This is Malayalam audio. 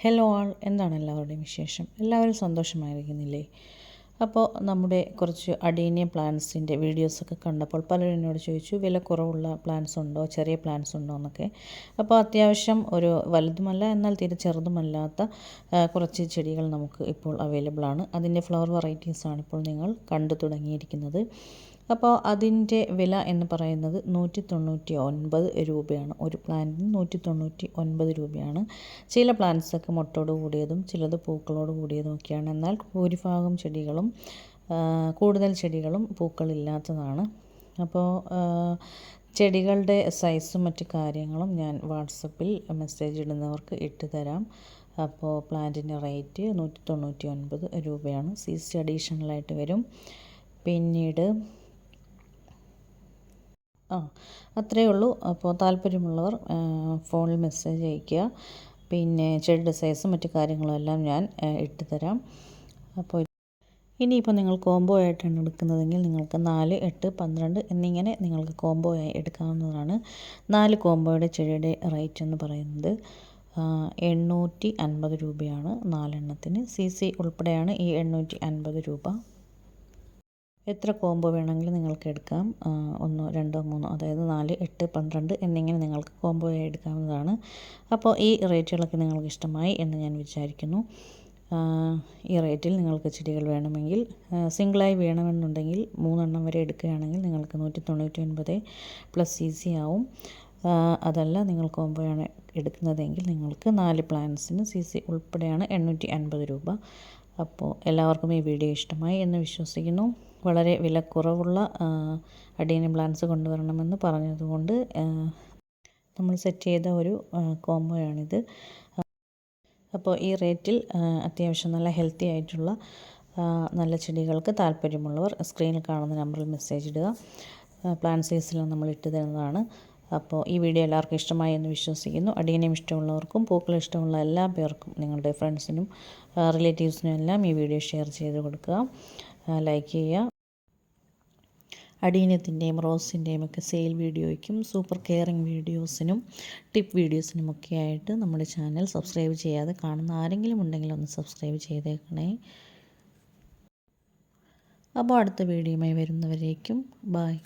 ഹലോ ആൾ എന്താണ് എല്ലാവരുടെയും വിശേഷം? എല്ലാവരും സന്തോഷമായിരിക്കുന്നില്ലേ? അപ്പോൾ നമ്മുടെ കുറച്ച് അഡീനിയ പ്ലാന്റ്സിന്റെ വീഡിയോസൊക്കെ കണ്ടപ്പോൾ പലരും എന്നോട് ചോദിച്ചു വില കുറവുള്ള പ്ലാന്റ്സ് ഉണ്ടോ? ചെറിയ പ്ലാന്റ്സ് ഉണ്ടോ? എന്നൊക്കെ. അപ്പോൾ അത്യാവശ്യം ഒരു വലുതുമല്ല എന്നാൽ തീരെ ചെറുതുമല്ലാത്ത കുറച്ച് ചെടികൾ നമുക്ക് ഇപ്പോൾ അവൈലബിൾ ആണ്. അതിന്റെ ഫ്ലവർ വെറൈറ്റീസാണ് ഇപ്പോൾ നിങ്ങൾ കണ്ടു തുടങ്ങിയിരിക്കുന്നത്. അപ്പോൾ അതിന്റെ വില എന്ന് പറയുന്നത് നൂറ്റി തൊണ്ണൂറ്റി ഒൻപത് രൂപയാണ്. ഒരു പ്ലാന്റിന് നൂറ്റി തൊണ്ണൂറ്റി ഒൻപത് രൂപയാണ്. ചില പ്ലാന്റ്സൊക്കെ മുട്ടോട് കൂടിയതും ചിലത് പൂക്കളോട് കൂടിയതും ഒക്കെയാണ്. എന്നാൽ ഭൂരിഭാഗം ചെടികളും കൂടുതൽ ചെടികളും പൂക്കളില്ലാത്തതാണ്. അപ്പോൾ ചെടികളുടെ സൈസും മറ്റു കാര്യങ്ങളും ഞാൻ വാട്സപ്പിൽ മെസ്സേജ് ഇടുന്നവർക്ക് ഇട്ട് തരാം. അപ്പോൾ പ്ലാന്റിന്റെ റേറ്റ് നൂറ്റി തൊണ്ണൂറ്റി ഒൻപത് രൂപയാണ് സി അഡീഷണലായിട്ട് വരും. പിന്നീട് ആ അത്രയേ ഉള്ളൂ. അപ്പോൾ താല്പര്യമുള്ളവർ ഫോണിൽ മെസ്സേജ് അയയ്ക്കുക. പിന്നെ ചെടിയുടെ സൈസും മറ്റു കാര്യങ്ങളും എല്ലാം ഞാൻ ഇട്ട് തരാം. അപ്പോൾ ഇനിയിപ്പോൾ നിങ്ങൾ കോംബോ ആയിട്ടാണ് എടുക്കുന്നതെങ്കിൽ നിങ്ങൾക്ക് നാല് എട്ട് പന്ത്രണ്ട് എന്നിങ്ങനെ നിങ്ങൾക്ക് കോംബോ ആയി എടുക്കാവുന്നതാണ്. നാല് കോംബോയുടെ ചെടിയുടെ റേറ്റ് എന്ന് പറയുന്നത് എണ്ണൂറ്റി അൻപത് രൂപയാണ് നാലെണ്ണത്തിന്. സി സി ഉൾപ്പെടെയാണ് ഈ എണ്ണൂറ്റി അൻപത് രൂപ. എത്ര കോംബോ വേണമെങ്കിലും നിങ്ങൾക്ക് എടുക്കാം. ഒന്നോ രണ്ടോ മൂന്നോ അതായത് നാല് എട്ട് പന്ത്രണ്ട് എന്നിങ്ങനെ നിങ്ങൾക്ക് കോംബോ ആയി എടുക്കാവുന്നതാണ്. അപ്പോൾ ഈ റേറ്റുകളൊക്കെ നിങ്ങൾക്ക് ഇഷ്ടമായി എന്ന് ഞാൻ വിചാരിക്കുന്നു. ഈ റേറ്റിൽ നിങ്ങൾക്ക് ചെടികൾ വേണമെങ്കിൽ സിംഗിളായി വേണമെന്നുണ്ടെങ്കിൽ മൂന്നെണ്ണം വരെ എടുക്കുകയാണെങ്കിൽ നിങ്ങൾക്ക് നൂറ്റി തൊണ്ണൂറ്റി ഒൻപത് പ്ലസ് സി സി ആവും അതല്ല നിങ്ങൾ കോംബോയാണ് എടുക്കുന്നതെങ്കിൽ നിങ്ങൾക്ക് നാല് പ്ലാൻസിന് സി സി ഉൾപ്പെടെയാണ് എണ്ണൂറ്റി അൻപത് രൂപ. അപ്പോൾ എല്ലാവർക്കും ഈ വീഡിയോ ഇഷ്ടമായി എന്ന് വിശ്വസിക്കുന്നു. വളരെ വിലക്കുറവുള്ള അഡീനിയം പ്ലാന്റ്സ് കൊണ്ടുവരണമെന്ന് പറഞ്ഞതുകൊണ്ട് നമ്മൾ സെറ്റ് ചെയ്ത ഒരു കോംബോയാണിത്. അപ്പോൾ ഈ റേറ്റിൽ അത്യാവശ്യം നല്ല ഹെൽത്തി ആയിട്ടുള്ള നല്ല ചെടികൾക്ക് താല്പര്യമുള്ളവർ സ്ക്രീനിൽ കാണുന്ന നമ്പറിൽ മെസ്സേജ് ഇടുക. പ്ലാൻ സീസിലും നമ്മൾ ഇട്ട് തരുന്നതാണ്. അപ്പോൾ ഈ വീഡിയോ എല്ലാവർക്കും ഇഷ്ടമായി എന്ന് വിശ്വസിക്കുന്നു. അടിയനെയും ഇഷ്ടമുള്ളവർക്കും പൂക്കൾ ഇഷ്ടമുള്ള എല്ലാ പേർക്കും നിങ്ങളുടെ ഫ്രണ്ട്സിനും റിലേറ്റീവ്സിനും എല്ലാം ഈ വീഡിയോ ഷെയർ ചെയ്ത് കൊടുക്കുക. ലൈക്ക് ചെയ്യുക. അടീനത്തിന്റെയും റോസിന്റെയും ഒക്കെ സെയിൽ വീഡിയോയ്ക്കും സൂപ്പർ കെയറിങ് വീഡിയോസിനും ടിപ്പ് വീഡിയോസിനും ഒക്കെ ആയിട്ട് നമ്മുടെ ചാനൽ സബ്സ്ക്രൈബ് ചെയ്യാതെ കാണുന്ന ആരെങ്കിലും ഉണ്ടെങ്കിൽ ഒന്ന് സബ്സ്ക്രൈബ് ചെയ്തേക്കണേ. അപ്പോൾ അടുത്ത വീഡിയോയുമായി വരുന്നവരേക്കും ബായ്